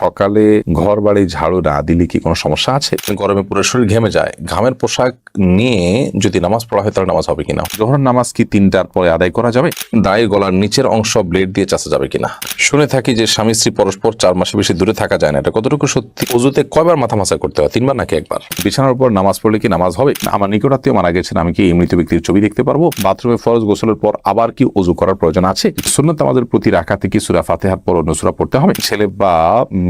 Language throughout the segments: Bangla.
সকালে ঘর বাড়ি ঝাড়ু না দিলে কি কোনো সমস্যা আছে? গরমে পুরো শরীর ঘেমে যায়। ঘামের পোশাক নিয়ে যদি নামাজ পড়া হয় তাহলে নামাজ হবে কিনা? জোহর নামাজ কি তিনটার পরে আদায় করা যাবে? দায়ের গলার নিচের অংশ ব্লেড দিয়ে চাচা যাবে কিনা? শুনে থাকি যে স্বামী স্ত্রী পরস্পর চার মাসে বেশি দূরে থাকা যায় না। এটা কতটুকু সত্যি? উজুতে কয়বার মাথা মাসা করতে হয়? তিনবার নাকি একবার? বিছানার উপর নামাজ পড়লে কি নামাজ হবে? আমার নিকটাত্মীয় মারা গেছেন আমি কি এই মৃত ব্যক্তির ছবি দেখতে পারব? বাথরুমে ফরজ গোসলের পর আবার কি অজু করার প্রয়োজন আছে? সুন্নত আমাদের প্রতি রাখাতে কি সুরা ফাতেহার পর অন্য সুরা পড়তে হবে? ছেলে বা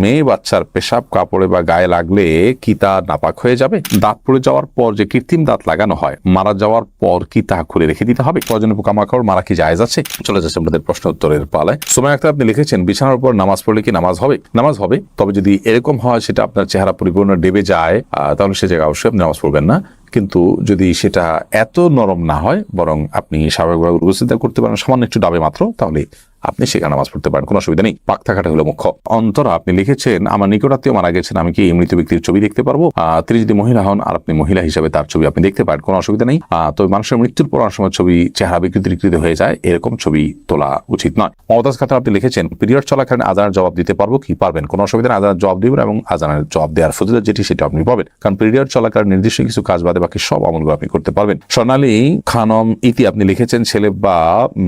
মেয়ে বাচ্চার পেশাব কাপড়ে বা গায়ে লাগলে কি তা নাপাক হয়ে যাবে? দাঁত পড়ে যাওয়ার পর যে কৃত্রিম দাঁত লাগানো হয়, মারা যাওয়ার পর কি তা খুলে রেখে দিতে হবে? প্রয়োজনে পোকামাকড়, মারা কি জায়েজ আছে? চলে যাচ্ছে আমাদের প্রশ্ন উত্তরের পালায়। সময় আক্তার, আপনি লিখেছেন, বিছানার উপর নামাজ পড়লে কি নামাজ হবে? নামাজ হবে, তবে যদি এরকম হয় সেটা আপনার চেহারা পরিপূর্ণ ডেবে যায় তাহলে সে জায়গায় অবশ্যই আপনি নামাজ পড়বেন না। কিন্তু যদি সেটা এত নরম না হয়, বরং আপনি স্বাভাবিকভাবে উপস্থিত করতে পারেন, সামান্য একটু ডাবে মাত্র, তাহলে আপনি সেখানে নামাজ পড়তে পারেন, কোনো অসুবিধা নেই। পাক থাকাটা হলো মুখ্য। অন্তরা, আপনি লিখেছেন, আমার নিকটাত্মীয় মারা গেছেন, আমি কি এই মৃত ব্যক্তির ছবি দেখতে পারব? তিনি যদি মহিলা হন, আর আপনি মহিলা হিসাবে তার ছবি আপনি দেখতে পারেন, কোনো অসুবিধা নেই। তবে মানুষের মৃত্যুর পর সময় ছবি, চেহারা বিকৃতি বিকৃতি হয়ে যায়, এরকম ছবি তোলা উচিত নয়। মমতাজ খাতার আপনি লিখেছেন, পিরিয়ড চলাকালীন আজানের জবাব দিতে পারব কি? পারবেন, কোনো অসুবিধা নেই, আজানের জবাব দিবেন এবং আজানের জবাব দেওয়ার ফজিলত যেটি, সেটা আপনি পাবেন। কারণ পিরিয়ড চলাকালীন নির্দিষ্ট কিছু কাজ বাদে বাকি সব আমলগুলো আপনি করতে পারবেন। সোনালী খানম ইতি আপনি লিখেছেন, ছেলে বা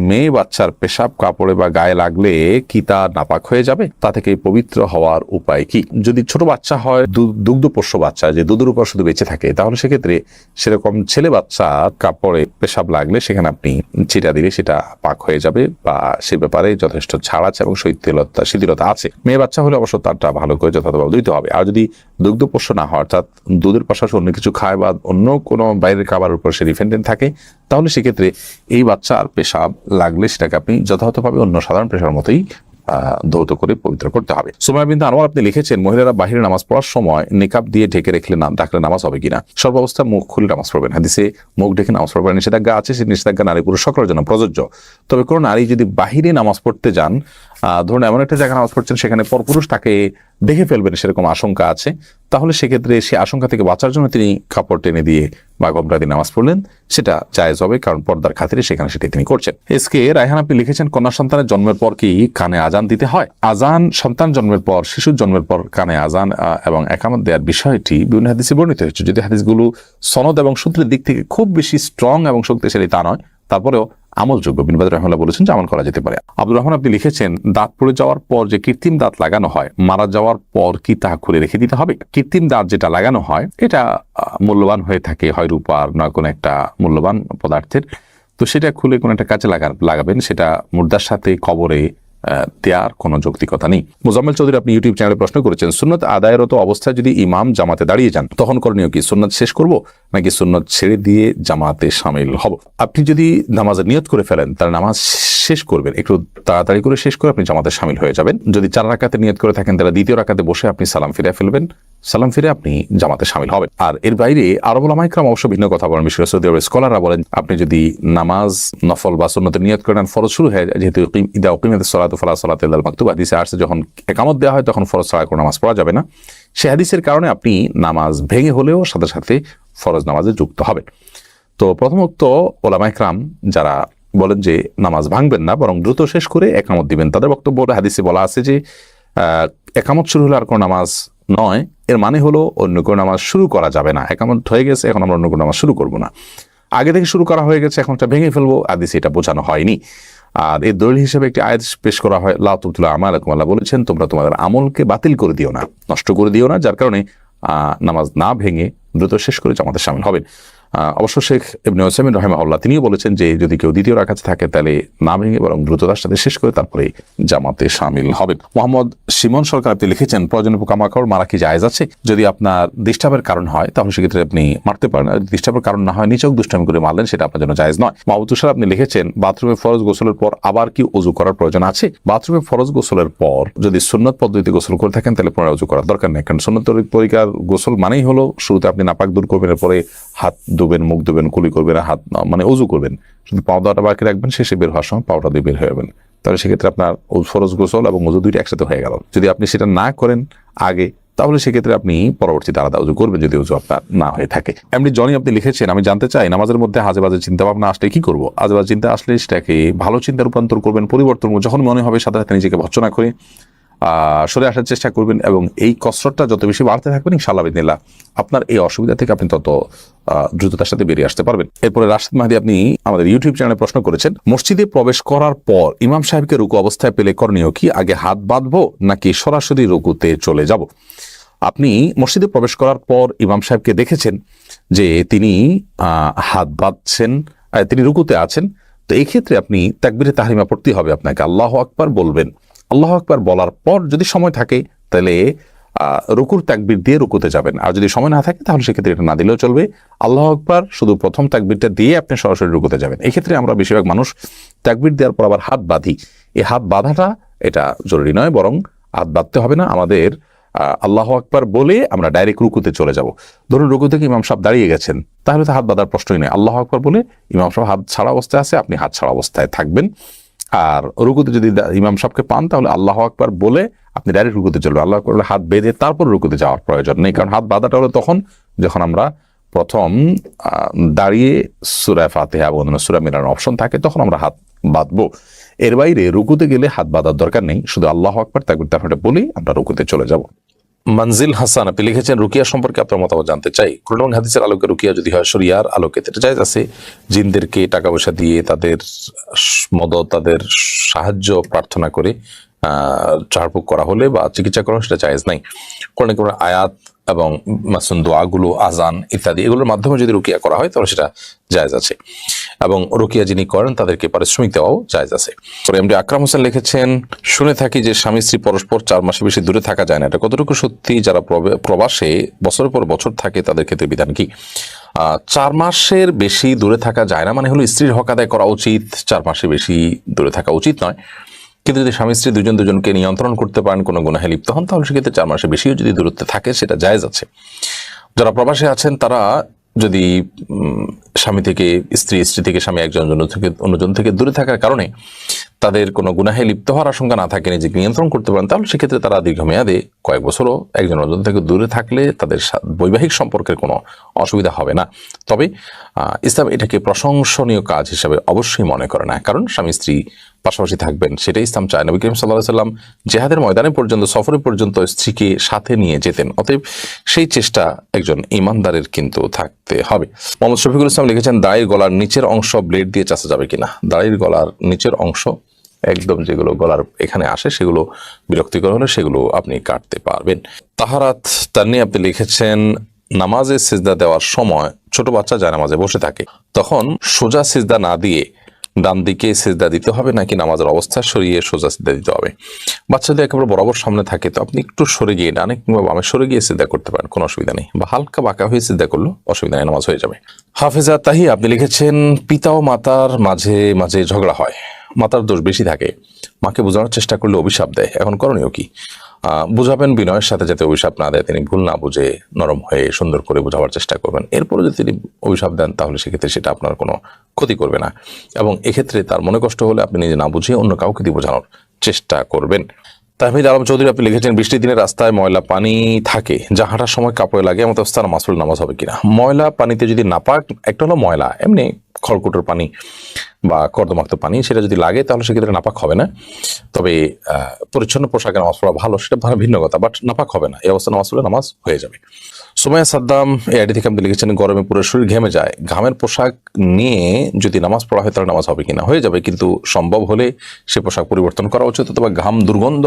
মেয়ে বাচ্চার পেশাব, কাপড়ে বা গায়ে লাগলে কি তা নাপাক হয়ে যাবে? তা থেকে পবিত্র হওয়ার উপায় কি? যদি ছোট বাচ্চা হয় দুগ্ধপোষ্য বাচ্চা যে দুধের উপর শুধু বেঁচে থাকে, তাহলে সেক্ষেত্রে সেরকম ছেলে বাচ্চা কাপড়ে পেশাব লাগলে সেখানে আপনি ছিটা দিলে সেটা পাক হয়ে যাবে বা সে ব্যাপারে যথেষ্ট ছাড় আছে এবং শৈথিলতা, শিথিলতা আছে। মেয়ে বাচ্চা হলে অবশ্য তারটা ভালো করে যথাযথভাবে দিতে হবে। আর যদি দুগ্ধপোষ্য না হয়, অর্থাৎ দুধের পাশাপাশি অন্য কিছু খায় বা অন্য কোনো বাইরের খাবারের উপর সে ডিপেন্ডেন্ট থাকে, তাহলে সেক্ষেত্রে এই বাচ্চার পেশাব লাগলে সেটাকে আপনি যথাযথভাবে অন্য সাধারণ পেশার মতোই ধৌত করে পবিত্র করতে হবে। সময় বিন্দু আনোয়ার আপনি লিখেছেন, মহিলারা বাহিরে নামাজ পড়ার সময় নিকাব দিয়ে ঢেকে রেখলে নাম, ডাকলে নামাজ হবে কিনা? সর্বাবস্থা মুখ খুলে নামাজ পড়বেন। হাদিসে মুখ ঢেকে নামাজ পড়বেন নিষেধাজ্ঞা আছে, সেই নিষেধাজ্ঞা নারী পুরুষ সকলের জন্য প্রযোজ্য। তবে কোনো নারী যদি বাহিরে নামাজ পড়তে যান ধরুন এমন একটা জায়গায় নামাজ পড়ছেন, সেখানে পরপুরুষ তাকে দেখে ফেলবেন, সেরকম আশঙ্কা আছে। তাহলে সেক্ষেত্রে সে আশঙ্কা থেকে বাঁচার জন্য তিনি কাপড় টেনে দিয়ে বা গমরা দিয়ে নামাজ পড়লেন। সেটা জায়েজ হবে, কারণ পর্দার খাতিরে সেখানে সেটি তিনি করছেন। এসকে রায়হান, আপনি লিখেছেন, কন্যা সন্তানের জন্মের পর কি কানে আজান দিতে হয়? আজান সন্তান জন্মের পর, শিশুর জন্মের পর কানে আজান এবং একামত দেওয়ার বিষয়টি বিভিন্ন হাদিসে বর্ণিত হয়েছে। যদি হাদিসগুলো সনদ এবং সূত্রের দিক থেকে খুব বেশি স্ট্রং এবং শক্তিশালী তা নয়, তারপরেও আমলযোগ্য। বিনবাদ রহমাল্লাহ বলেছেন যে আমল করা যেতে পারে। আব্দুর রহমান আপনি লিখেছেন দাঁত পড়ে যাওয়ার পর যে কৃত্রিম দাঁত লাগানো হয়, মারা যাওয়ার পর কি তা খুলে রেখে দিতে হবে? কৃত্রিম দাঁত যেটা লাগানো হয়, এটা মূল্যবান হয়ে থাকে, হয় রূপার নয় কোনো একটা মূল্যবান পদার্থের। তো সেটা খুলে কোনো একটা কাজে লাগা, লাগাবেন, সেটা মুর্দার সাথে কবরে দেওয়ার কোনো যৌক্তিকতা নেই। মোজাম্মেল চৌধুরী আপনি ইউটিউব চ্যানেলে প্রশ্ন করেছেন, সুন্নত আদায়রত অবস্থায় যদি ইমাম জামাতে দাঁড়িয়ে যান, তখন করণীয় কি? সুন্নত শেষ করব নাকি সুন্নত ছেড়ে দিয়ে জামাতে সামিল হব? আপনি যদি নামাজের নিয়ত করে ফেলেন, তাহলে নামাজ শেষ করবেন। একটু তাড়াতাড়ি করে শেষ করে আপনি জামাতে সামিল হয়ে যাবেন। যদি চার রাকাতে নিয়ত করে থাকেন, তাহলে দ্বিতীয় রাকাতে বসে আপনি সালাম ফিরে ফেলবেন। সালাম ফিরে আপনি জামাতে সামিল হবেন। আর এর বাইরে আরব ওলামাইকরাম অবশ্য ভিন্ন কথা বলেন। বিশেষ সৌদি আরবের স্কলাররা বলেন, আপনি যদি নামাজ নফল বা সুন্নতের নিয়ত করেন ফরজ শুরু হয়ে যেহেতু ইদা উকিমাত সলাতু ফালা সলাত মাকতুব। হাদিসে আসছে, যখন একামত দেওয়া হয়, তখন ফরজ ছাড়া কোনো নামাজ পড়া যাবে না। সে হাদিসের কারণে আপনি নামাজ ভেঙে হলেও সাথে সাথে ফরজ নামাজে যুক্ত হবেন। তো প্রথমত ওলামাইকরাম যারা বলেন যে নামাজ ভাঙবেন না, বরং দ্রুত শেষ করে একামত দিবেন। তাদের বক্তব্য হাদিসে বলা আছে যে একামত শুরু হলে আর কোনো নামাজ নয়। এর মানে হলো অন্য কোনো নামাজ শুরু করা যাবে না। একামত হয়ে গেছে, এখন আমরা অন্য কোনো নামাজ শুরু করব না। আগে থেকে শুরু করা হয়ে গেছে, এখন এটা ভেঙে ফেলব। আদিসে এটা বোঝানো হয়নি। আর এর দলিল হিসেবে একটি আয়াত পেশ করা হয় লাউতুল্লাহ আমার আল্লাহ বলেছেন, তোমরা তোমাদের আমলকে বাতিল করে দিও না, নষ্ট করে দিও না, যার কারণে নামাজ না ভেঙে দ্রুত শেষ করে জামাতে সামিল হবেন। অবশ্য শেখ ইবনে ওসামিন রহমাউল্লাহ তিনিও বলেছেন যে যদি কেউ দ্বিতীয় রাখাতে থাকে, তাহলে না ভেঙে বরং দ্রুততার সাথে শেষ করে তারপরে জামাতে সামিল হবে। মোহাম্মদ সিমন সরকার আপনি লিখেছেন, প্রয়োজনীয় পোকামাকড় মারা কি জায়জ আছে? যদি আপনার ডিস্টার্বের কারণ হয়, তাহলে সেক্ষেত্রে আপনি মারতে পারেন। ডিস্টার্বের কারণ না হয় নিচেও দুষ্টামি করে মারলেন, সেটা আপনার জন্য জায়জ নয়। মাহবুব তুষার আপনি লিখেছেন, বাথরুমে ফরজ গোসলের পর আবার কি উজু করার প্রয়োজন আছে? বাথরুমে ফরজ গোসলের পর যদি সুন্নত পদ্ধতিতে গোসল করে থাকেন, তাহলে পুনরায় উজু করার দরকার নেই। কারণ সুন্নত পরিকার গোসল মানেই হলো, শুরুতে আপনি নাপাক দূর করবেন, এরপরে হাত ধুবেন মুখ ধুবেন কুলি করবেন, হাত মানে উজু করবেন। শুধু পাও দাওয়াটা বাকি রাখবেন, শেষে বের হওয়ার সময় পাওটা দিয়ে বের হয়ে যাবেন। তাহলে সেক্ষেত্রে আপনার ফরজ গোসল এবং উজু দুইটা একসাথে হয়ে গেল। যদি আপনি সেটা না করেন আগে, তাহলে সেক্ষেত্রে আপনি পরবর্তীতে আলাদা উজু করবেন যদি উজু আপনার না হয়ে থাকে। এমনি জনি আপনি লিখেছেন, আমি জানতে চাই, নামাজের মধ্যে হাজে বাজে চিন্তা ভাবনা আসলে কি করব? আজে বাজে চিন্তা আসলে সেটাকে ভালো চিন্তা রূপান্তর করবেন, পরিবর্তন যখন মনে হবে সাথে সাথে নিজেকে ভর্সনা করে সরে আসার চেষ্টা করবেন এবং এই কসরতটা যত বেশি বাড়তে থাকবেন, ইনশাআল্লাহ বিদিনিল্লাহ আপনার এই অসুবিধা থেকে আপনি তত দ্রুততার সাথে বেরিয়ে আসতে পারবেন। এরপরে রাশিদ মাহাদি, আপনি আমাদের ইউটিউব চ্যানেলে প্রশ্ন করেছেন, মসজিদে প্রবেশ করার পর ইমাম সাহেবকে রুকু অবস্থায় পেলে করণীয় কি? আগে হাত বাঁধবো নাকি সরাসরি রুকুতে চলে যাব? আপনি মসজিদে প্রবেশ করার পর ইমাম সাহেবকে দেখেছেন যে তিনি হাত বাঁধছেন তিনি রুকুতে আছেন। তো এই ক্ষেত্রে আপনি তাকবিরে তাহরিমা পড়তে হবে আপনাকে। আল্লাহ আকবার বলবেন। আল্লাহ আকবার বলার পর যদি সময় থাকে, তাহলে রুকুর তাকবির দিয়ে রুকুতে যাবেন। আর যদি সময় না থাকে, তাহলে সেক্ষেত্রে এটা না দিলেও চলবে। আল্লাহ আকবার শুধু প্রথম তাকবিরটা দিয়ে আপনি সরাসরি রুকুতে যাবেন। এক্ষেত্রে আমরা বেশিরভাগ মানুষ তাকবির দেওয়ার পর আবার হাত বাঁধি। এই হাত বাঁধাটা এটা জরুরি নয়, বরং হাত বাঁধতে হবে না। আমাদের আল্লাহ আকবার বলে আমরা ডাইরেক্ট রুকুতে চলে যাব। ধরুন রুকু থেকে ইমাম সাহেব দাঁড়িয়ে গেছেন, তাহলে তো হাত বাঁধার প্রশ্নই নেই আল্লাহ আকবার বলে ইমাম সাহেব হাত ছাড়া অবস্থায় আছে, আপনি হাত ছাড়া অবস্থায় থাকবেন। আর রুকুতে যদি ইমাম সাহেবকে পান, তাহলে আল্লাহ আকবার বলে আপনি ডাইরেক্ট রুকুতে চলবেন। আল্লাহ আকবার হাত বেঁধে তারপর রুকুতে যাওয়ার প্রয়োজন নেই। কারণ হাত বাঁধাটা হলো তখন যখন আমরা প্রথম দাঁড়িয়ে সুরায় ফাতেহা এবং অন্যান্য সুরা মেলানোর অপশন থাকে, তখন আমরা হাত বাঁধবো। এর বাইরে রুকুতে গেলে হাত বাঁধার দরকার নেই। শুধু আল্লাহ আকবার, তাকবির তারপরে বলেই আমরা রুকুতে চলে যাব। মঞ্জিল হাসান, আপনি লিখেছেন, রুকিয়া সম্পর্কে আপনার মতামত জানতে চাই। কোরআন হাদিসের আলোকে রুকিয়া যদি হয়, শরিয়ার আলোকে এটা জায়েজ আছে। জিনদেরকে টাকা পয়সা দিয়ে তাদের মদত, তাদের সাহায্য, প্রার্থনা করে ঝাড়ফুঁক করা হলে বা চিকিৎসা করা সেটা জায়েজ নাই। কোরআন কোনো আয়াত এবং মাসুন দোয়াগুলো আজান ইত্যাদি, এগুলোর মাধ্যমে যদি রুকিয়া করা হয়, তাহলে সেটা জায়েজ আছে। এবং রুকিয়া যিনি করেন, তাদেরকে পারিশ্রমিক দেওয়াও জায়জ আছে। এমডি আকরাম হোসেন লিখেছেন, শুনে থাকি যে স্বামী স্ত্রী পরস্পর চার মাসে বেশি দূরে থাকা যায় না। এটা কতটুকু সত্যি? যারা প্রবে- প্রবাসে বছরের পর বছর থাকে, তাদের ক্ষেত্রে বিধান কি? চার মাসের বেশি দূরে থাকা যায় না মানে হলো স্ত্রীর হক আদায় করা উচিত, চার মাসে বেশি দূরে থাকা উচিত নয়। কিন্তু যদি স্বামী স্ত্রী দুজন দুজনকে নিয়ন্ত্রণ করতে পারেন, কোনো গুনাহে লিপ্ত হন, তাহলে সেক্ষেত্রে চার মাসের বেশিও যদি দূরত্বে থাকে, সেটা জায়েজ আছে। যারা প্রবাসে আছেন, তারা যদি স্বামী থেকে, স্ত্রী স্ত্রী থেকে স্বামী একজন থেকে, অন্যজন থেকে দূরে থাকার কারণে তাদের কোনো গুনাহে লিপ্ত হওয়ার আশঙ্কা না থাকে, নিজেকে নিয়ন্ত্রণ করতে পারেন, তাহলে সেক্ষেত্রে তারা দীর্ঘমেয়াদে কয়েক বছরও একজন, অন্যজন থেকে দূরে থাকলে তাদের বৈবাহিক সম্পর্কের কোনো অসুবিধা হবে না। তবে ইসলাম এটাকে প্রশংসনীয় কাজ হিসাবে অবশ্যই মনে করে না, কারণ স্বামী, স্ত্রী পাশাপাশি থাকবেন, সেটাই ইসলাম চায়। নবী করিম সাল্লাহ সাল্লাম জেহাদের ময়দানে পর্যন্ত, সফরে পর্যন্ত স্ত্রীকে সাথে নিয়ে যেতেন। অতএব সেই চেষ্টা একজন ইমানদারের কিন্তু থাকতে হবে। মোহাম্মদ শফিকুল ইসলাম লিখেছেন, দায়ের গলার নিচের অংশ ব্লেড দিয়ে চাষা যাবে কিনা? দায়ের গলার নিচের অংশ, একদম যেগুলো গলার এখানে আসে, সেগুলো বিরক্তিকর হলে সেগুলো আপনি কাটতে পারবেন। তাহারাত তার নিয়ে আপনি লিখেছেন, নামাজে সিজদা দেওয়ার সময় ছোট বাচ্চা যায় নামাজে বসে থাকে। তখন সোজা সিজদা না দিয়ে ডান দিকে সিজদা দিতে হবে নাকি নামাজের অবস্থা সরিয়ে সোজা সিজদা দিতে হবে? বাচ্চা যদি একেবারে বরাবর সামনে থাকে, তো আপনি একটু সরে গিয়ে ডানে কিংবা বামে সরে গিয়ে সিজদা করতে পারেন, কোনো অসুবিধা নেই। বা হালকা বাঁকা হয়ে সিজদা করলেও অসুবিধা নেই, নামাজ হয়ে যাবে। হাফেজা তাহি, আপনি লিখেছেন, পিতা ও মাতার মাঝে মাঝে ঝগড়া হয়, মাতার দোষ বেশি থাকে। মাকে বোঝানোর চেষ্টা করলে অভিশাপ দেয়, এখন করণীয় কি? বুঝাবেন বিনয়ের সাথে যাতে অভিশাপ না দেয়, তিনি ভুল না বুঝে নরম হয়ে সুন্দর করে বোঝাবার চেষ্টা করবেন। এরপরে যদি তিনি অভিশাপ দেন, তাহলে সেক্ষেত্রে সেটা আপনার কোনো ক্ষতি করবে না। এবং এক্ষেত্রে তার মনে কষ্ট হলে আপনি নিজে না বুঝিয়ে অন্য কাউকে দিয়ে বোঝানোর চেষ্টা করবেন। তাহমিদ আলম চৌধুরী, আপনি লিখেছেন, বৃষ্টির দিনে রাস্তায় ময়লা পানি থাকে, যা হাঁটার সময় কাপড়ে লাগে, এমন অবস্থা মাসুল নামাজ হবে কিনা? ময়লা পানিতে যদি নাপাক একটা হলো ময়লা, এমনি খড়কুটোর পানি বা কর্দমাক্ত পানি সেটা যদি লাগে, তাহলে সেক্ষেত্রে নাপাক হবে না। তবে পরিচ্ছন্ন পোশাকে নামাজ পড়া ভালো, সেটা ভিন্ন কথা বাট নাপাক হবে না। এই অবস্থা নামাজ পড়লে নামাজ হয়ে যাবে। সুমাইয়া সাদ্দাম এই আইডি থেকে আপনি লিখেছেন, গরমে পুরো শরীর ঘেমে যায়। ঘামের পোশাক নিয়ে যদি নামাজ পড়া হয়, তাহলে নামাজ হবে কিনা? হয়ে যাবে, কিন্তু সম্ভব হলে সে পোশাক পরিবর্তন করা উচিত, অথবা ঘাম দুর্গন্ধ,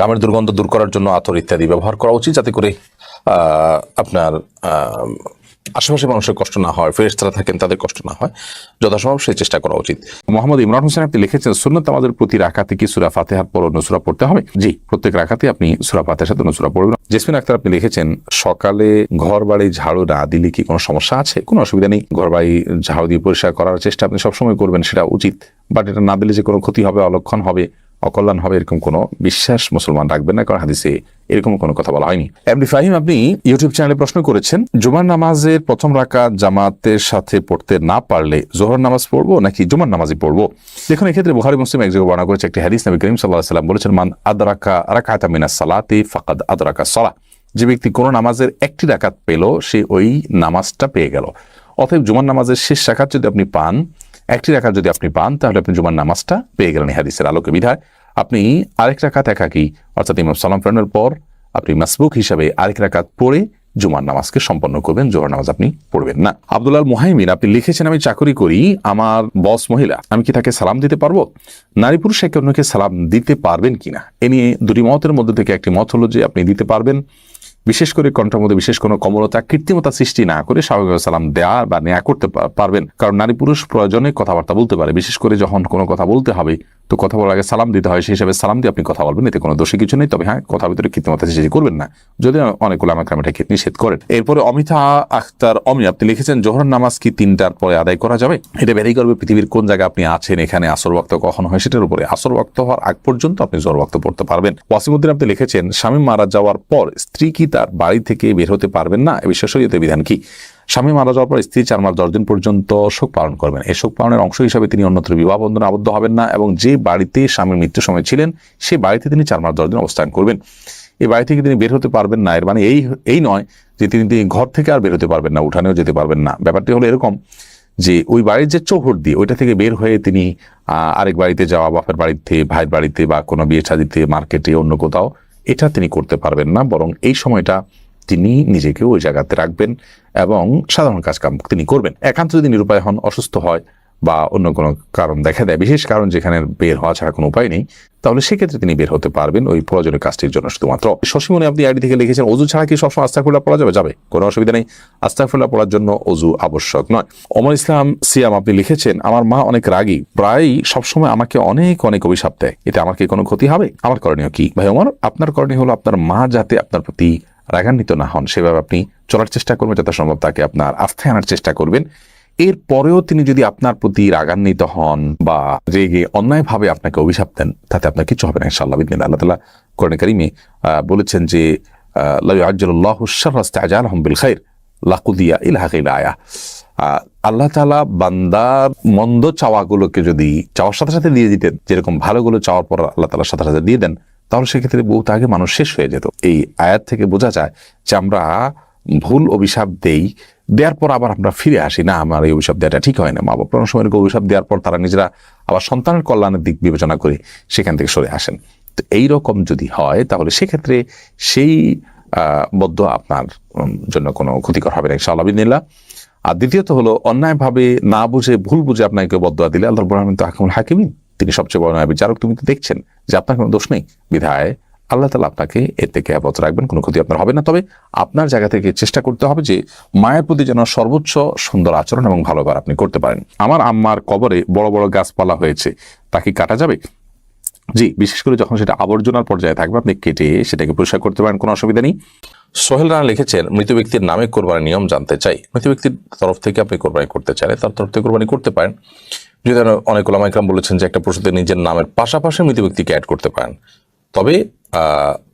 ঘামের দুর্গন্ধ দূর করার জন্য আতর ইত্যাদি ব্যবহার করা উচিত, যাতে করে আপনার আশেপাশে মানুষের কষ্ট না হয় ফ্রেশ ফেরেস্তারা থাকেন তাদের কষ্ট না হয়, যথাসম্ভব সেই চেষ্টা করা উচিত। মোহাম্মদ ইমরান হোসেন, আপনি লিখেছেন, সুন্নত আমাদের প্রতি রাখাতে কি সুরা ফাতেহার পর অন্য সুরা পড়তে হবে? জি, প্রত্যেক রাখাতে আপনি সুরা ফাতেহার সাথে অন্য সুরা পড়বেন। জেসমিন আক্তার, আপনি লিখেছেন, সকালে ঘর বাড়ি ঝাড়ু না দিলে কি কোনো সমস্যা আছে? কোনো অসুবিধা নেই ঘর বাড়ি ঝাড়ু দিয়ে পরিষ্কার করার চেষ্টা আপনি সবসময় করবেন, সেটা উচিত। বাট এটা না দিলে যে কোনো ক্ষতি হবে, অলক্ষণ হবে। অকল্যাণ হবে এরকম কোনো বিশ্বাস মুসলমান রাখবেন না, কারণ হাদিসে এরকম কোনো কথা বলা হয়নি। এমডি ফাহিম, আপনি ইউটিউব চ্যানেলে প্রশ্ন করেছেন, জুমার নামাজের প্রথম রাকাত জামাতের সাথে পড়তে না পারলে জোহর নামাজ পড়ব নাকি জুমার নামাজই পড়ব? দেখুন, এক্ষেত্রে বুখারি মুসলিম এক জায়গায় বর্ণনা করেছে, একটি হাদিস নবী করিম সাল্লাহ সাল্লাম বলেছেন, মান আদরাকা রাকাতা মিনা সালাতে ফাকাদ আদরাকা সলা যে ব্যক্তি কোনো নামাজের একটি রাকাত পেল, সে ওই নামাজটা পেয়ে গেল। অতএব জুমার নামাজের শেষ রাকাত যদি আপনি পান একটি রাকাত যদি আপনি পান, তাহলে আপনি জুমার নামাজটা পেয়ে গেলেন হাদিসের আলোকে বিধায়। আপনি আরেক রাকাত একাকি, অর্থাৎ ইমাম সালাম ফেরানোর পর আপনি মাসবুক হিসাবে আরেক রাকাত পড়ে জুমার নামাজকে সম্পন্ন করবেন, জোহর নামাজ আপনি পড়বেন না। আব্দুল্লাহ মুহাইমিন, আপনি লিখেছেন, আমি চাকরি করি, আমার বস মহিলা, আমি কি তাকে সালাম দিতে পারব? নারী পুরুষ একে অন্যকে সালাম দিতে পারবেন কিনা? এ নিয়ে দুটি মতের মধ্যে থেকে একটি মত হলো যে আপনি দিতে পারবেন। বিশেষ করে কণ্ঠের মধ্যে বিশেষ কোনো কমলতা, কৃত্রিমতা সৃষ্টি না করে স্বাভাবিক সালাম দেয়া বা নেয়া করতে পারবেন। কারণ নারী পুরুষ প্রয়োজনে কথাবার্তা বলতে পারে। বিশেষ করে যখন কোনো কথা বলতে হবে তো কথা বলার আগে সালাম দিতে হয়, সেই হিসাবে সালাম দিয়ে আপনি কথা বলবেন, এতে কোনো দোষী কিছু নেই। তবে হ্যাঁ কথা ভিতরে কৃত্রিমতা সৃষ্টি করবেন না। যদি অনেকগুলো আমার এটাকে নিষেধ করেন। এরপরে অমিতা আখতার অমি আপনি লিখেছেন জোহর নামাজ কি তিনটার পরে আদায় করা যাবে? এটা বেরিয়ে করবে পৃথিবীর কোন জায়গায় আপনি আছেন, এখানে আসর বক্ত কখন হয়, সেটার উপরে। আসর বক্ত হওয়ার আগ পর্যন্ত আপনি জোর বক্ত পড়তে পারবেন। ওয়াসিমুদ্দিন, আপনি লিখেছেন, স্বামী মারা যাওয়ার পর স্ত্রী কি তার বাড়ি থেকে বের হতে পারবেন না? এ বিষয়ে বিধান কি? স্বামী মারা যাওয়ার পর স্ত্রী চার মাস দশ দিন পর্যন্ত শোক পালন করবেন। এই শোক পালনের অংশ হিসাবে তিনি অন্যত্র বিবাহ বন্ধনে আবদ্ধ হবেন না এবং যে বাড়িতে স্বামীর মৃত্যুর সময় ছিলেন সেই বাড়িতে তিনি চার মাস দশ দিন অবস্থান করবেন। এই বাড়ি থেকে তিনি বের হতে পারবেন না। এর মানে এই এই নয় যে তিনি তিনি ঘর থেকে আর বের হতে পারবেন না, উঠানেও যেতে পারবেন না। ব্যাপারটি হলো এরকম যে ওই বাড়ির যে চৌহট দিয়ে ওইটা থেকে বের হয়ে তিনি আরেক বাড়িতে যাওয়া, বাপের বাড়িতে, ভাইয়ের বাড়িতে বা কোনো বিয়ে শাদিতে মার্কেটে, অন্য কোথাও, এটা তিনি করতে পারবেন না। বরং এই সময়টা তিনি নিজেকে ওই জায়গাতে রাখবেন এবং সাধারণ কাজকাম তিনি করবেন। একান্ত যদি নিরুপায় হন, অসুস্থ হয় বা অন্য কোনো কারণ দেখা দেয়, বিশেষ কারণ যেখানে বের হওয়া ছাড়া কোনো উপায় নেই, তাহলে সেক্ষেত্রে তিনি বের হতে পারবেন ওই প্রয়োজনীয় কাজটির জন্য শুধুমাত্র। শশীমণি, আপনি আইডি থেকে লিখেছেন, অজু ছাড়া কি সবসময় আস্তাকুল্লাহ পড়া যাবে? যাবে, কোনো অসুবিধা নেই। আস্তাকুল্লাহ পড়ার জন্য অজু আবশ্যক নয়। অমর ইসলাম সিয়াম, আপনি লিখেছেন, আমার মা অনেক রাগী, প্রায়ই সবসময় আমাকে অনেক অনেক অভিশাপ দেয়। এতে আমার কি কোনো ক্ষতি হবে? আমার করণীয় কি? ভাই অমর আপনার করণীয় হলো আপনার মা যাতে আপনার প্রতি রাগান্বিত না হন, সেভাবে আপনি চলার চেষ্টা করবেন, যথাসম্ভব তাকে আপনার আস্থায় আনার চেষ্টা করবেন। এর পরেও তিনি যদি আপনার প্রতি রাগান্বিত হন বা রেগে অন্যায়ভাবে আপনাকে অভিশাপ দেন, তাতে আপনার কিছু হবে না, ইনশাআল্লাহ, বিদিন আল্লাহ তালা কোরআন কারিমে বলেছেন যে আজালহম বিল খাইর, লাকুদিয়া ইলাহিল আয়া। আল্লাহ তালা বান্দার মন্দ চাওয়াগুলোকে যদি চাওয়ার সাথে সাথে দিয়ে দিতেন, যেরকম ভালোগুলো চাওয়ার পর আল্লাহ তালার সাথে সাথে দিয়ে দেন তাহলে সেক্ষেত্রে বহুত আগে মানুষ শেষ হয়ে যেত। এই আয়াত থেকে বোঝা যায় যে আমরা ভুল অভিশাপ দেই দেওয়ার পর আবার আমরা ফিরে আসি, না, আমার এই অভিশাপ দেওয়াটা ঠিক হয় না, মা বাবা অনেক সময় অভিশাপ দেওয়ার পর তারা নিজেরা আবার সন্তানের কল্যাণের দিক বিবেচনা করে সেখান থেকে সরে আসেন। তো এই রকম যদি হয়, তাহলে সেক্ষেত্রে সেই বদ্ধ আপনার জন্য কোনো ক্ষতিকর হবে না, ইনশাআল্লাহ আর দ্বিতীয়ত হলো, অন্যায়ভাবে না বুঝে, ভুল বুঝে আপনাকে বদয়া দিলে আল্লাহ রহমান তো হাকিমুল হাকিমিন। তিনি সবচেয়ে বড় বিচারক তুমি তো দেখছেন যে আপনার কোনো দোষ নেই। বিধায় আল্লাহ তালা আপনাকে এর থেকে আবদ্ধ রাখবেন, কোনো ক্ষতি আপনার হবে না। তবে আপনার জায়গা থেকে চেষ্টা করতে হবে যে মায়ের প্রতি যেন সর্বোচ্চ সুন্দর আচরণ এবং ভালো ব্যবহার আপনি করতে পারেন। আমার আম্মার কবরে বড় বড় গাছপালা হয়েছে তা কি কাটা যাবে? জি, বিশেষ করে যখন সেটা আবর্জনার পর্যায়ে থাকবে, আপনি কেটে সেটাকে পরিষ্কার করতে পারেন, কোনো অসুবিধা নেই। সোহেল রানা লিখেছেন, মৃত ব্যক্তির নামে কোরবানির নিয়ম জানতে চাই। মৃত ব্যক্তির তরফ থেকে আপনি কোরবানি করতে চাইলে তার তরফ থেকে কোরবানি করতে পারেন। যদি অনেক ওলামাইকরাম বলেছেন যে একটা পশুতে নিজের নামের পাশাপাশি মৃত ব্যক্তিকে অ্যাড করতে পারেন, তবে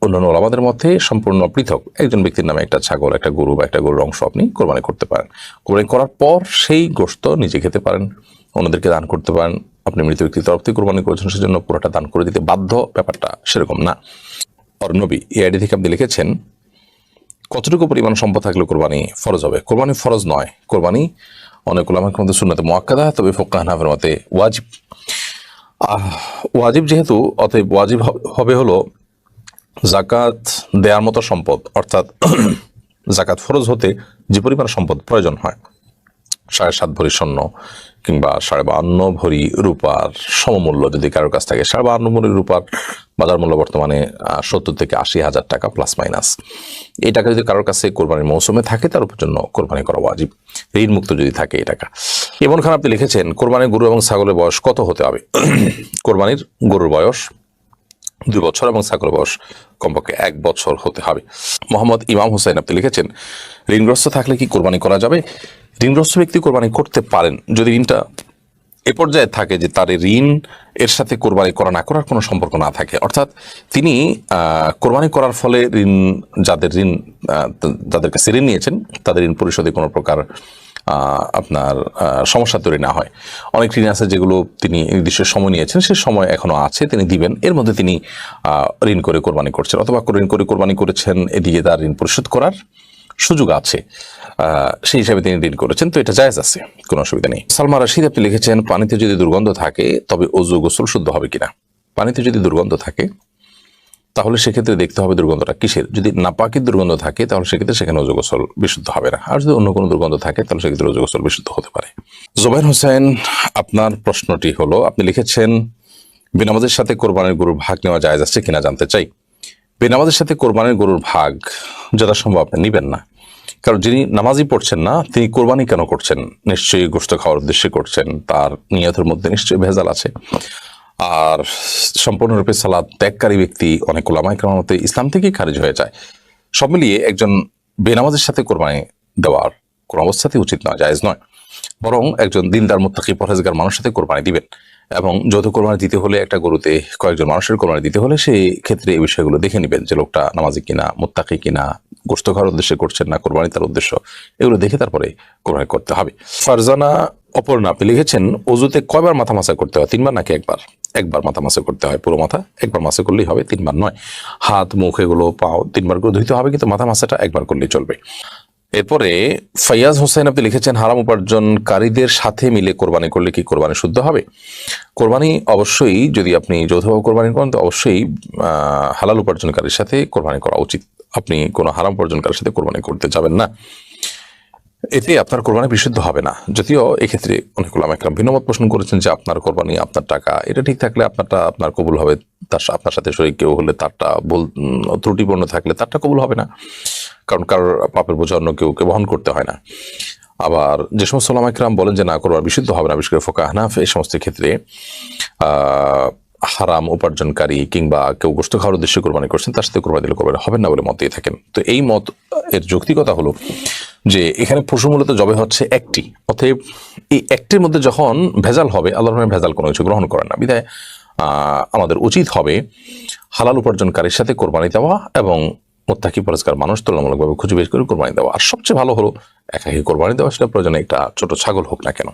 অন্যান্য ওলামাদের মধ্যে সম্পূর্ণ পৃথক একজন ব্যক্তির নামে একটা ছাগল, একটা গরু বা একটা গরুর অংশ আপনি কোরবানি করতে পারেন। কোরবানি করার পর সেই গোশত নিজে খেতে পারেন, অন্যদেরকে দান করতে পারেন। আপনি মৃত ব্যক্তির তরফ থেকে কোরবানি করেছেন সেজন্য পুরোটা দান করে দিতে বাধ্য, ব্যাপারটা সেরকম না। অর্ণবী এই আইডি থেকে আপনি লিখেছেন, কতটুকু পরিমাণ সম্পদ থাকলে কোরবানি ফরজ হবে? কোরবানি ফরজ নয়। কোরবানি অনেক ওলামার মধ্যে সুন্নাতে মোয়াক্কাদা, তবে ফোক্কা হানাফের মতে ওয়াজিব। ওয়াজিব যেহেতু, অতএব ওয়াজিব হবে- হবে হলো জাকাত দেওয়ার মতো সম্পদ, অর্থাৎ জাকাত ফরজ হতে যে পরিমাণ সম্পদ প্রয়োজন হয়, সাড়ে সাত ভরি স্বর্ণ কিংবা সাড়ে বাহান্ন ভরি রূপার সমমূল্য যদি কারোর কাছ থাকে, সাড়ে বাহান্ন ভরি রূপার বাজার মূল্য বর্তমানে সত্তর থেকে আশি হাজার টাকা প্লাস মাইনাস এই টাকা যদি কারোর কাছে কোরবানির মৌসুমে থাকে, তার উপর জন্য কোরবানি করা ওয়াজিব। ঋণ মুক্ত যদি থাকে এই টাকা। এমন খান আপনি লিখেছেন, কোরবানির গরু এবং ছাগলের বয়স কত হতে হবে? কোরবানির গরুর বয়স দুই বছর এবং ছাগলের বয়স কমপক্ষে এক বছর হতে হবে। মোহাম্মদ ইমাম হোসেন আপনি লিখেছেন, ঋণগ্রস্ত থাকলে কি কোরবানি করা যাবে? ঋণগ্রস্ত ব্যক্তি কোরবানি করতে পারেন। যদি ঋণটা এ পর্যায়ে থাকে যে তার ঋণ এর সাথে কোরবানি করা না করার কোনো সম্পর্ক না থাকে, অর্থাৎ তিনি কোরবানি করার ফলে ঋণ, যাদের ঋণ যাদের কাছে ঋণ নিয়েছেন, তাদের ঋণ পরিশোধে কোনো প্রকার আপনার সমস্যা তৈরি না হয়। অনেক ঋণ আছে যেগুলো তিনি নির্দিষ্ট সময় নিয়েছেন, সে সময় এখনও আছে, তিনি দিবেন। এর মধ্যে তিনি ঋণ করে কোরবানি করছেন অথবা ঋণ করে কোরবানি করেছেন, এদিকে তার ঋণ পরিশোধ করার সুযোগ আছে। সেই হিসাবে তিনি ঋণ করেছেন, তো এটা জায়জ আছে, কোনো অসুবিধা নেই। সালমা রশিদ, আপনি লিখেছেন, পানিতে যদি দুর্গন্ধ থাকে, তবে অজু গোসল শুদ্ধ হবে কিনা? পানিতে যদি দুর্গন্ধ থাকে তাহলে সেক্ষেত্রে দেখতে হবে দুর্গন্ধটা কিসের? যদি নাপাকির দুর্গন্ধ থাকে, তাহলে সেক্ষেত্রে সেখানে অজু গোসল বিশুদ্ধ হবে না। আর যদি অন্য কোনো দুর্গন্ধ থাকে, তাহলে সেক্ষেত্রে অজু গোসল বিশুদ্ধ হতে পারে। জোবাইর হোসেন, আপনার প্রশ্নটি হলো, আপনি লিখেছেন, বেনামাজের সাথে কোরবানির গরুর ভাগ নেওয়া যায় আছে কিনা জানতে চাই। বেনামাজের সাথে কোরবানির গরুর ভাগ যথাসম্ভব আপনি নেবেন না। কারণ যিনি নামাজই পড়ছেন না, তিনি কোরবানি কেন করছেন? নিশ্চয়ই গোস্ত খাওয়ার উদ্দেশ্যে করছেন, তার নিয়তের মধ্যে নিশ্চয়ই ভেজাল আছে। আর সম্পূর্ণরূপে সালাদ ত্যাগকারী ব্যক্তি অনেক কেরামের মতে ইসলাম থেকেই খারিজ হয়ে যায়। সব মিলিয়ে একজন বেনামাজের সাথে কোরবানি দেওয়ার কোনো অবস্থাতেই উচিত নয়, জায়েজ নয়। বরং একজন দিনদার, মুত্তাকি, পরহেজগার মানুষের সাথে কোরবানি দিবেন এবং যৌথ কোরবানি দিতে হলে একটা গরুতে কয়েকজন মানুষের কোরবানি দিতে হলে সেই ক্ষেত্রে এই বিষয়গুলো দেখে নেবেন যে লোকটা নামাজি কিনা, মুত্তাকি কিনা গোস্ত খাওয়ার উদ্দেশ্যে করছেন না, কোরবানি তার উদ্দেশ্য, এগুলো দেখে তারপরে কোরবানি করতে হবে। ফারজানা অপর্ণা আপনি লিখেছেন, অজুতে কয়বার মাথা মাসা করতে হয়? তিনবার নাকি একবার? একবার মাথা মাসা করতে হয় পুরো মাথা, একবার মাসা করলেই হবে, তিনবার নয়। হাত, মুখ এগুলো, পাও, তিনবার করে ধুইতে হবে, কিন্তু মাথা মাসাটা একবার করলেই চলবে। এরপরে, ফয়াজ হোসেন, আপনি লিখেছেন, হারাম উপার্জনকারীদের সাথে মিলে কোরবানি করলে কি কোরবানি শুদ্ধ হবে? কোরবানি অবশ্যই, যদি আপনি যৌথভাবে কোরবানি করেন, তো অবশ্যই হালাল উপার্জনকারীর সাথে কোরবানি করা উচিত। আপনি কোনো হারাম উপার্জনকারীর সাথে কোরবানি করতে যাবেন না। এতে আপনার কোরবানি বিশুদ্ধ হবে না। যদিও এক্ষেত্রে অনেক একরাম ভিন্নমত পোষণ করেছেন যে আপনার কোরবানি, আপনার টাকা, এটা ঠিক থাকলে আপনারটা আপনার কবুল হবে। তার আপনার সাথে শরীর কেউ হলে তারটা বল ত্রুটিপূর্ণ থাকলে তারটা কবুল হবে না। কারণ কারোর পাপের বোঝা অন্য কেউ বহন করতে হয় না। আবার যে সমস্ত ওলামা একরাম বলেন যে, না করবার বিশুদ্ধ হবে না। বিশেষ করে ফোকা হানাফ এই সমস্ত ক্ষেত্রে হারাম উপার্জনকারী কিংবা কেউ গোস্ত খাওয়ার উদ্দেশ্যে কোরবানি করছেন, তার সাথে কোরবানি দিলে কোরবানি হবে না বলে মত দিয়ে থাকেন। তো এই মত, এর যৌক্তিকতা হলো যে এখানে পশু মূলত জবে হচ্ছে একটি। অতএব এই একটির মধ্যে যখন ভেজাল হবে আল্লাহ রহমান ভেজাল কোনো কিছু গ্রহণ করেন না। বিধায় আমাদের উচিত হবে হালাল উপার্জনকারীর সাথে কোরবানি দেওয়া এবং মোত্তাকি পরিষ্কার মানুষ তুলনামূলকভাবে খুঁজে বের করে কোরবানি দেওয়া। আর সবচেয়ে ভালো হলো, একাকি কোরবানি দেওয়া, সেটা প্রয়োজনে একটা ছোট ছাগল হোক না কেন।